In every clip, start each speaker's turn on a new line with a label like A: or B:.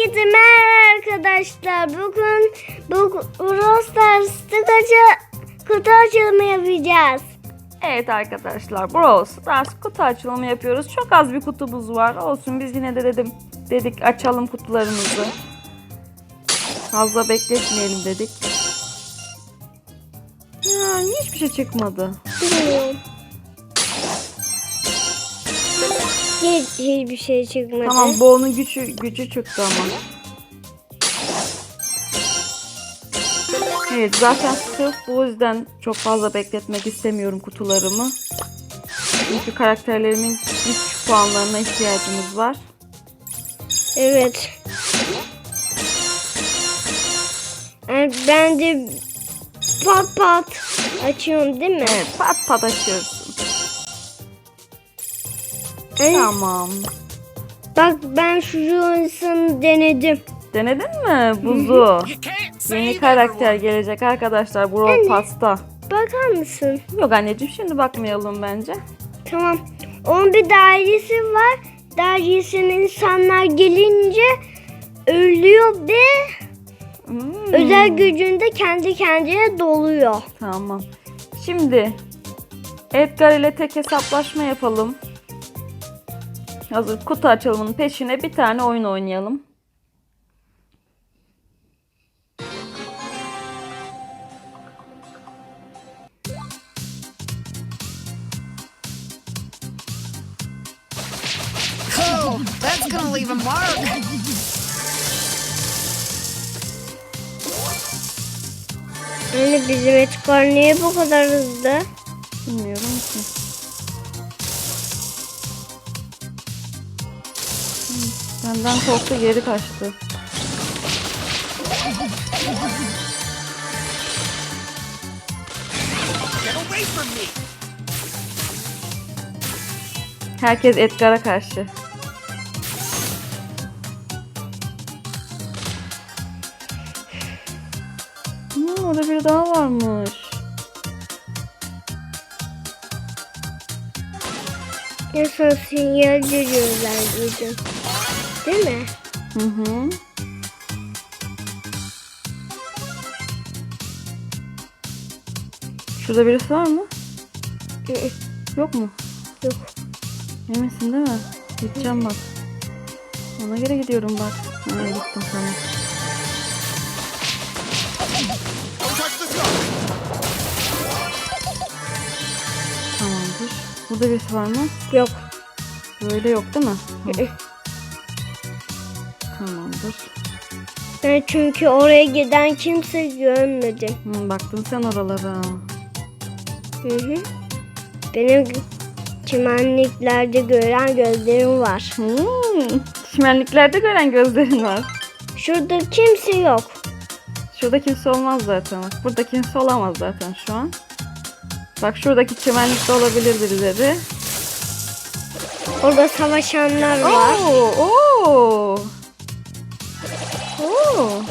A: Herkese merhaba arkadaşlar. Bugün bu Brawl Stars'ta kutu açılımı yapacağız.
B: Evet arkadaşlar Brawl Stars kutu açılımı yapıyoruz. Çok az bir kutumuz var. Olsun biz yine de dedim dedik açalım kutularımızı. Fazla bekletmeyelim dedik. Ya niye hiçbir şey çıkmadı?
A: Bilmiyorum. Hiç, hiçbir şey çıkmadı.
B: Tamam Bo'nun gücü, gücü çıktı ama. Evet zaten sırf bu yüzden çok fazla bekletmek istemiyorum kutularımı. Çünkü karakterlerimin güç puanlarına ihtiyacımız var.
A: Evet. Yani ben de pat pat açıyorum değil mi?
B: Evet pat pat açıyorsun.
A: Ay,
B: Tamam.
A: Bak ben şu Johnson denedim.
B: Denedin mi buzu? Yeni karakter gelecek arkadaşlar Brawl Pass'ta.
A: Bakar mısın?
B: Yok anneciğim şimdi bakmayalım bence.
A: Tamam. Onun bir dairesi var. Dairesine insanlar gelince ölüyor ve
B: Hmm,
A: özel gücünde kendi kendine doluyor.
B: Tamam. Şimdi Edgar ile tek hesaplaşma yapalım. Hazır kutu açılımının peşine bir tane oyun oynayalım.
C: Oh, that's gonna leave a mark.
A: Yani bizim Edgar niye bu kadar hızlı?
B: Bilmiyorum ki. Benden korktu geri kaçtı. Herkes Edgar'a karşı. Hmm, orada biri daha varmış.
A: En son sinyal veriyorlar dedim. Değil mi?
B: Hı hı. Şurada birisi var mı?
A: Hı.
B: Yok mu?
A: Yok.
B: Eminsin değil mi? Gideceğim bak. Ona göre gidiyorum bak. Ha, gittim tamam.
C: The scope.
B: Tamamdır. Burada birisi var mı?
A: Yok.
B: Böyle yok değil mi?
A: Hı.
B: Tamamdır.
A: Ben çünkü oraya giden kimse görmedim.
B: Hı, baktın sen oralara.
A: Hı hı. Benim çimenliklerde gören gözlerim var.
B: Hmm, çimenliklerde gören gözlerin var.
A: Şurada kimse yok.
B: Şurada kimse olmaz zaten. Bak, burada kimse olamaz zaten şu an. Bak şuradaki çimenlikte olabilir birileri.
A: Orada savaşanlar var.
B: Oo, oo. Oo.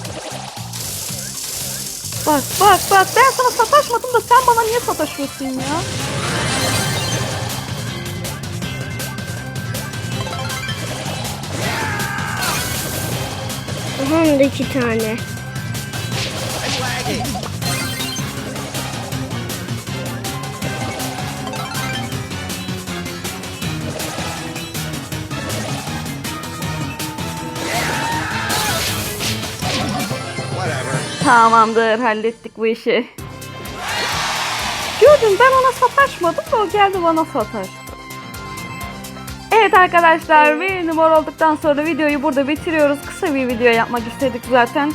B: Bak bak bak ben sana sataşmadım da sen bana niye sataşıyorsun ya?
A: Aha da iki tane.
B: Tamamdır hallettik bu işi. Gördün ben ona sataşmadım da o geldi bana sataştı. Evet arkadaşlar bir numara olduktan sonra videoyu burada bitiriyoruz. Kısa bir video yapmak istedik zaten.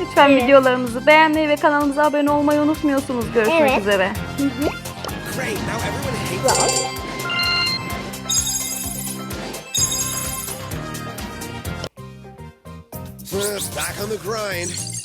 B: Lütfen
A: Evet.
B: videolarımızı beğenmeyi ve kanalımıza abone olmayı unutmuyorsunuz. Görüşmek
A: Evet.
B: üzere.
C: Back on the grind.